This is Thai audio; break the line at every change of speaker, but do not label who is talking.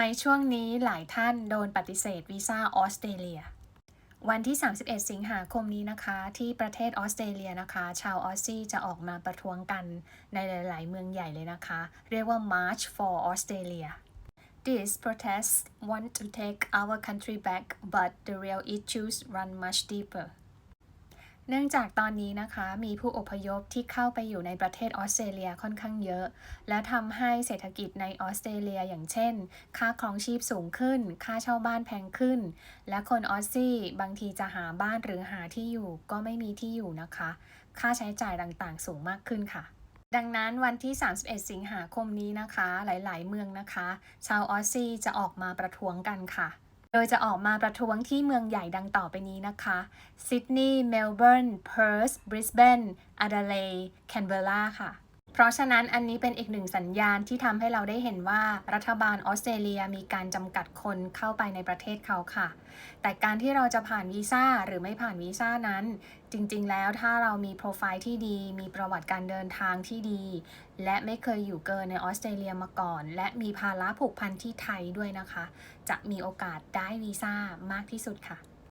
ในช่วงนี้หลายท่านโดนปฏิเสธวีซ่าออสเตรเลีย วันที่ 31 สิงหาคมนี้นะคะ ที่ประเทศออสเตรเลียนะคะ ชาวออสซี่จะออกมาประท้วงกันในหลาย ๆ เมืองใหญ่เลยนะคะ เรียกว่า March for Australia These protests want to take our country back but the real issues run much deeper เนื่องจากตอนนี้นะคะมีผู้อพยพที่เข้าไปอยู่ในประเทศออสเตรเลียค่อนข้างเยอะ และทำให้เศรษฐกิจในออสเตรเลียอย่างเช่น ค่าครองชีพสูงขึ้น ค่าเช่าบ้านแพงขึ้น และคนออสซี่บางทีจะหาบ้านหรือหาที่อยู่ก็ไม่มีที่อยู่นะคะ ค่าใช้จ่ายต่างๆ สูงมากขึ้นค่ะดังนั้นวันที่ 31 สิงหาคมนี้นะคะ หลาย ๆ เมืองนะคะ ชาวออสซี่จะออกมาประท้วงกันค่ะ โดยจะออกมาประท้วงที่เมืองใหญ่ดังต่อไปนี้นะคะซิดนีย์เมลเบิร์นเพิร์สบริสเบนอ d ดาเลย์แคนเบราค่ะ เพราะฉะนั้นอันนี้เป็นอีกหนึ่งสัญญาณที่ทำให้เราได้เห็นว่ารัฐบาลออสเตรเลียมีการจำกัดคนเข้าไปในประเทศเขาค่ะ แต่การที่เราจะผ่านวีซ่าหรือไม่ผ่านวีซ่านั้น จริงๆ แล้วถ้าเรามีโปรไฟล์ที่ดี มีประวัติการเดินทางที่ดี และไม่เคยอยู่เกินในออสเตรเลียมาก่อน และมีภาระผูกพันที่ไทยด้วยนะคะ จะมีโอกาสได้วีซ่ามากที่สุดค่ะ